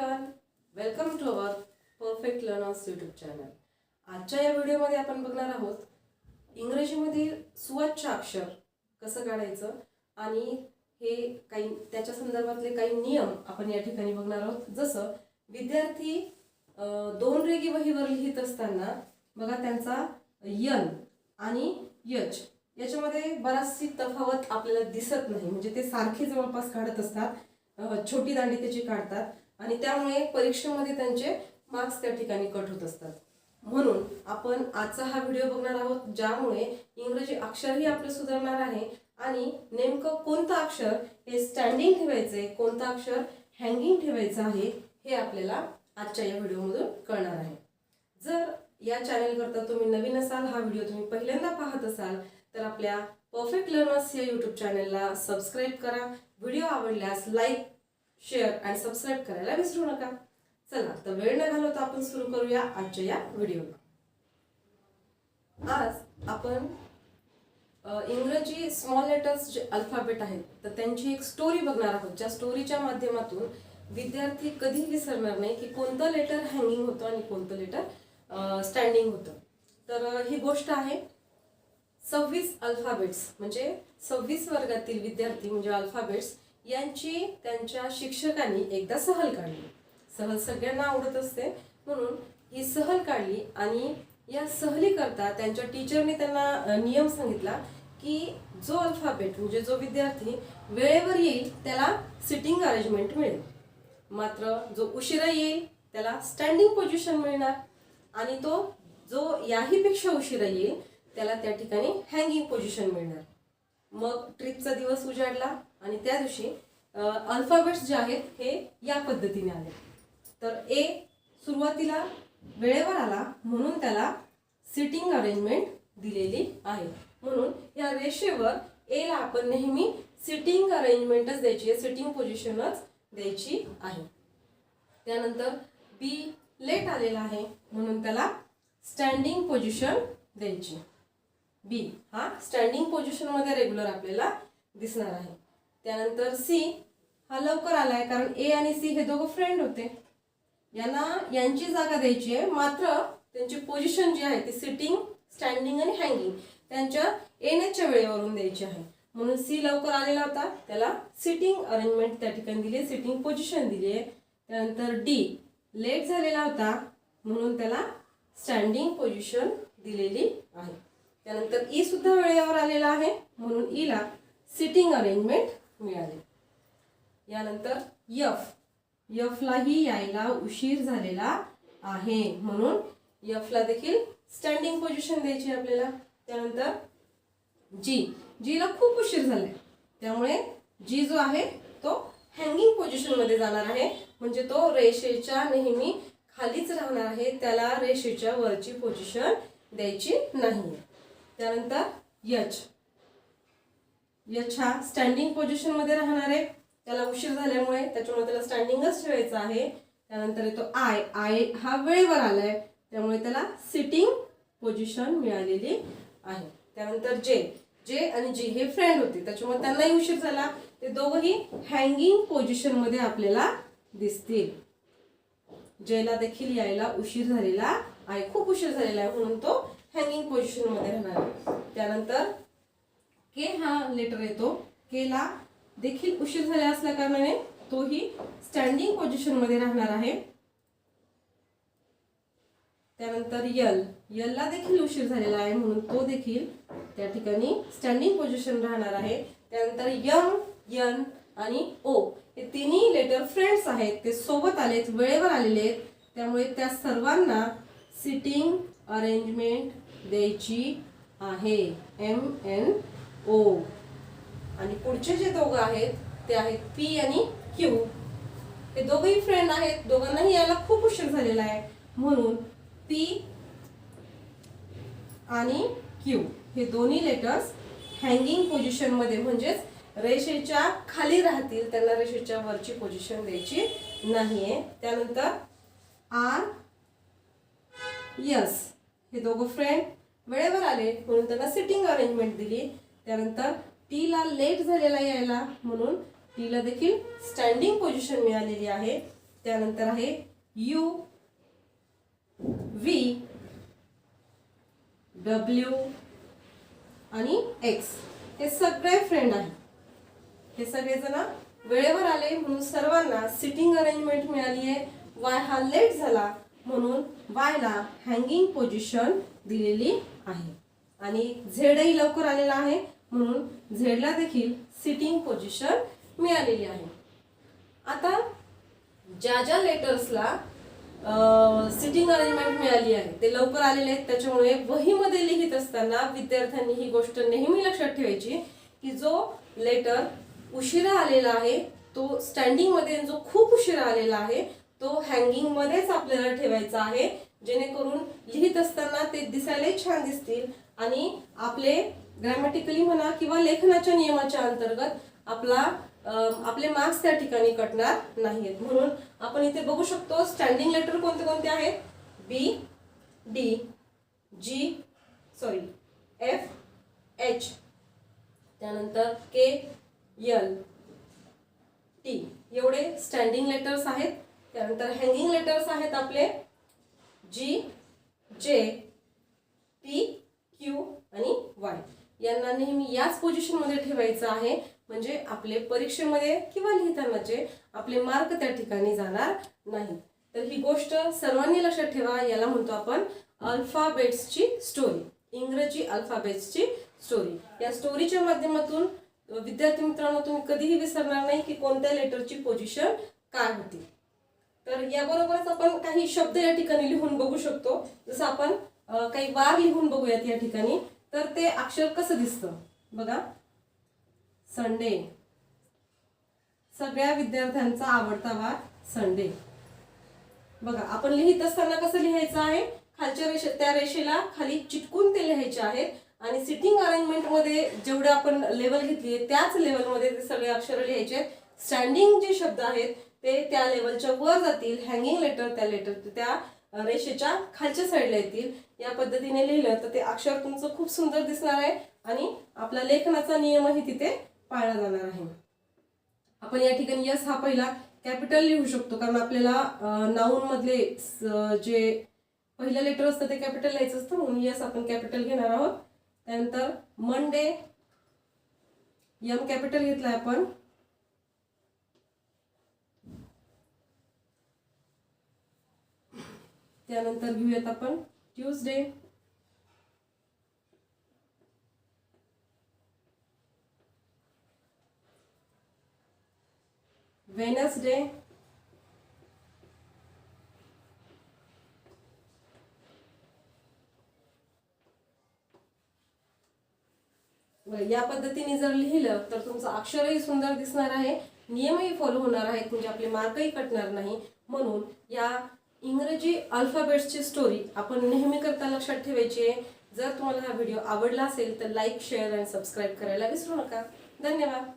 Everyone welcome to our perfect learners YouTube channel आजच्या या व्हिडिओमध्ये आपण बघणार आहोत इंग्रजीमधील सुवाच्य अक्षर कसं काढायचं आणि हे काही त्याच्या संदर्भातले काही नियम आपण या ठिकाणी बघणार आहोत. जसं विद्यार्थी दोन रेगी वहीवर लिहित असताना बघा त्यांचा यन आणि यच याच्यामध्ये बराचशी तफावत आपल्याला दिसत नाही. म्हणजे ते सारखे जवळपास काढत असतात. छोटी दांडी त्याची काढतात. आणि त्यामुळे परीक्षेमध्ये त्यांचे मार्क्स त्या ठिकाणी कट होत असतात. म्हणून आपण आजचा हा व्हिडिओ बघणार आहोत ज्यामुळे इंग्रजी अक्षरही आपलं सुधारणार आहे आणि नेमकं कोणतं अक्षर हे स्टँडिंग ठेवायचे कोणतं अक्षर हँगिंग ठेवायचं आहे हे आपल्याला आजच्या या व्हिडिओमधून कळणार आहे. जर या चॅनेलकरता तुम्ही नवीन असाल हा व्हिडिओ तुम्ही पहिल्यांदा पाहत असाल तर आपल्या परफेक्ट लर्नर्स या यूट्यूब चॅनलला सबस्क्राईब करा. व्हिडिओ आवडल्यास लाईक शेअर आणि सबस्क्राईब करायला विसरू नका. चला तर वेळ न घालवता आपण सुरू करूया आजच्या या व्हिडिओला. आज आपण इंग्रजी स्मॉल लेटर्स जे अल्फाबेट आहेत तर त्यांची एक स्टोरी बघणार आहोत. ज्या स्टोरीच्या माध्यमातून विद्यार्थी कधी विसरणार नाही की कोणतं लेटर हँगिंग होतं आणि कोणतं लेटर स्टँडिंग होतं. तर ही गोष्ट आहे सव्वीस अल्फाबेट्स म्हणजे सव्वीस वर्गातील विद्यार्थी म्हणजे अल्फाबेट्स यांची त्यांच्या शिक्षकांनी एकदा सहल काढली. सहल सगळ्यांना आवडत असते. म्हणून ही सहल काढली आणि या सहलीकरता त्यांच्या टीचरने त्यांना नियम सांगितला की जो अल्फाबेट म्हणजे जो विद्यार्थी वेळेवर येईल त्याला सिटिंग अरेंजमेंट मिळेल. मात्र जो उशिरा येईल त्याला स्टँडिंग पोझिशन मिळणार आणि तो जो याहीपेक्षा उशिरा येईल त्याला त्या ठिकाणी हँगिंग पोझिशन मिळणार. मग ट्रिपचा दिवस उजाडला आणि त्या दिवशी अल्फाबेट्स जे आहेत हे या पद्धतीने आले. तर ए सुरुवातीला वेळेवर आला म्हणून त्याला सिटिंग अरेंजमेंट दिलेली आहे. म्हणून या रेषेवर ए आपण नेहमी सिटिंग अरेंजमेंटच द्यायची आहे सिटिंग पोझिशनच द्यायची आहे. त्यानंतर बी लेट आलेला आहे म्हणून त्याला स्टँडिंग पोझिशन द्यायची. बी. हा? स्टँडिंग पोझिशनमध्ये रेग्युलर आपल्याला दिसणार आहे. त्यानंतर सी हा लवकर आला आहे कारण ए आणि सी हे दोघं फ्रेंड होते. यांना यांची जागा द्यायची आहे. मात्र त्यांची पोझिशन जी आहे ती सिटिंग स्टँडिंग आणि हँगिंग त्यांच्या येण्याच्या वेळेवरून द्यायची आहे. म्हणून सी लवकर आलेला होता. त्याला सिटिंग अरेंजमेंट त्या ठिकाणी दिली आहे. सिटिंग पोझिशन दिली आहे. त्यानंतर डी लेट झालेला होता. म्हणून त्याला स्टँडिंग पोझिशन दिलेली आहे. त्यानंतर ई सुद्धा वेळेवर आलेला आहे म्हणून ईला सिटिंग अरेंजमेंट मिळाले. यानंतर यफ यफलाही यायला उशीर झालेला आहे म्हणून यफला देखील स्टँडिंग पोझिशन द्यायची आपल्याला. त्यानंतर जी जीला खूप उशीर झालाय. त्यामुळे जी जो आहे तो हँगिंग पोझिशनमध्ये जाणार आहे. म्हणजे तो रेषेच्या नेहमी खालीच राहणार आहे. त्याला रेषेच्या वरची पोझिशन द्यायची नाही त्यानंतर यच. यच हा स्टँडिंग पोझिशनमध्ये राहणार आहे. त्याला उशीर झाल्यामुळे त्याच्यामुळे त्याला स्टँडिंगच ठेवायचं आहे. त्यानंतर येतो आय आय हा वेळेवर आलाय. त्यामुळे त्याला सिटिंग पोझिशन मिळालेली आहे. त्यानंतर जे. जे आणि जी हे फ्रेंड होते. त्याच्यामुळे त्यांनाही उशीर झाला. ते दोघंही हँगिंग पोझिशनमध्ये आपल्याला दिसतील. जेला देखील यायला उशीर झालेला आहे. खूप उशीर झालेला आहे म्हणून तो हँगिंग पोझिशनमध्ये राहणार. आहे त्यानंतर के हा लेटर येतो. केला देखील उशीर झाला असल्या कारणाने तोही स्टँडिंग पोझिशनमध्ये राहणार आहे. त्यानंतर यल. यलला देखील उशीर झालेला आहे म्हणून तो देखील त्या ठिकाणी स्टँडिंग पोझिशन राहणार आहे. त्यानंतर यम यन आणि ओ हे तिन्ही लेटर फ्रेंड्स आहेत. ते सोबत आलेत वेळेवर आलेले आहेत. त्यामुळे त्या सर्वांना सिटिंग अरेंजमेंट द्यायची आहे. एम एन ओ आणि पुढचे जे दोघं आहेत ते आहेत पी आणि क्यू हे दोघंही फ्रेंड आहेत. दोघांनाही यायला खूप उशीर झालेला आहे. म्हणून पी आणि क्यू हे दोन्ही लेटर्स हँगिंग पोझिशनमध्ये म्हणजेच रेषेच्या खाली राहतील. त्यांना रेषेच्या वरची पोझिशन द्यायची नाही आहे त्यानंतर आर यस हे दोघं फ्रेंड वेळेवर आले म्हणून त्यांना सिटिंग अरेंजमेंट दिली. त्यानंतर टीला लेट झालेला यायला म्हणून टीला देखील स्टँडिंग पोझिशन मिळालेली आहे. त्यानंतर आहे यू व्ही डब्ल्यू आणि एक्स. हे सगळे फ्रेंड आहेत. हे सगळेजण वेळेवर आले म्हणून सर्वांना सिटिंग अरेंजमेंट मिळाली आहे. वाय हा लेट झाला म्हणून वायला हँगिंग पोझिशन दिलेली आहे. आणि झेडही लवकर आलेला आहे म्हणून झेडला देखील सिटिंग पोझिशन मिळालेली आहे. आता ज्या ज्या लेटर्सला सिटिंग अरेंजमेंट मिळाली आहे ते लवकर आलेले आहेत. त्याच्यामुळे वहीमध्ये लिहित असताना विद्यार्थ्यांनी ही गोष्ट नेहमी लक्षात ठेवायची की जो लेटर उशिरा आलेला आहे तो स्टँडिंगमध्ये जो खूप उशिरा आलेला आहे तो हँगिंग मध्येच आपल्याला ठेवायचा आहे. जेणेकरून लिहित असताना ते दिसायलाही छान दिसतील. आणि आपले ग्रॅमॅटिकली म्हणा किंवा लेखनाच्या नियमाच्या अंतर्गत आपला आपले मार्क्स त्या ठिकाणी कटणार नाहीत म्हणून आपण इथे बघू शकतो स्टँडिंग लेटर कोणते कोणते आहेत? B D G sorry F H त्यानंतर के यल टी एवढे स्टँडिंग लेटर्स आहेत. त्यानंतर हँगिंग लेटर्स आहेत आपले. जी जे पी क्यू आणि वाय यांना नेहमी याच पोझिशनमध्ये ठेवायचं आहे. म्हणजे आपले परीक्षेमध्ये किंवा लिहितानाचे आपले मार्क त्या ठिकाणी जाणार नाही. तर ही गोष्ट सर्वांनी लक्षात ठेवा याला म्हणतो आपण अल्फाबेट्सची स्टोरी इंग्रजी अल्फाबेट्सची स्टोरी या स्टोरीच्या माध्यमातून विद्यार्थी मित्रांनो तुम्ही कधीही विसरणार नाही की कोणत्या लेटरची पोझिशन काय होती. तर याबरोबरच आपण काही शब्द या ठिकाणी लिहून बघू शकतो. जसं आपण काही वार लिहून बघूयात या ठिकाणी. तर ते अक्षर कसं दिसतं? बघा. संडे. सगळ्या विद्यार्थ्यांचा आवडता वार संडे. बघा आपण लिहित असताना कसं लिहायचं आहे? खालच्या रेषे त्या रेषेला खाली चिटकून ते लिहायचे आहेत. आणि सिटिंग अरेंजमेंटमध्ये जेवढे आपण लेवल घेतली आहे त्याच लेवलमध्ये ते सगळे अक्षर लिहायचे आहेत. स्टँडिंग जे शब्द आहेत ते त्या लेवलच्या वर जातील हँगिंग लेटर त्या लेटर त्या रेषेच्या खालच्या साईडला येतील. या पद्धतीने लिहिलं तर ते अक्षर तुमचं खूप सुंदर दिसणार आहे आणि आपला लेखनाचा नियमही तिथे पाळला जाणार आहे. आपण या ठिकाणी यस हा पहिला कॅपिटल लिहू शकतो कारण आपल्याला नाऊनमधले जे पहिलं लेटर असतं ते कॅपिटल लिहायचं असतं म्हणून यस आपण कॅपिटल घेणार आहोत. त्यानंतर मंडे यम कॅपिटल घेतलाय आपण. त्यानंतर घेऊयात आपण ट्यूजडे. वेनसडे. या पद्धतीने जर लिहिलं तर तुमचं अक्षरही सुंदर दिसणार आहे. नियमही फॉलो होणार आहेत. म्हणजे आपले मार्कही कटणार नाही. म्हणून या इंग्रजी अल्फाबेट्सची स्टोरी आपण नेहमी करता लक्षात ठेवायची आहे. जर तुम्हाला हा व्हिडिओ आवडला असेल तर लाईक शेअर आणि सबस्क्राईब करायला विसरू नका. धन्यवाद.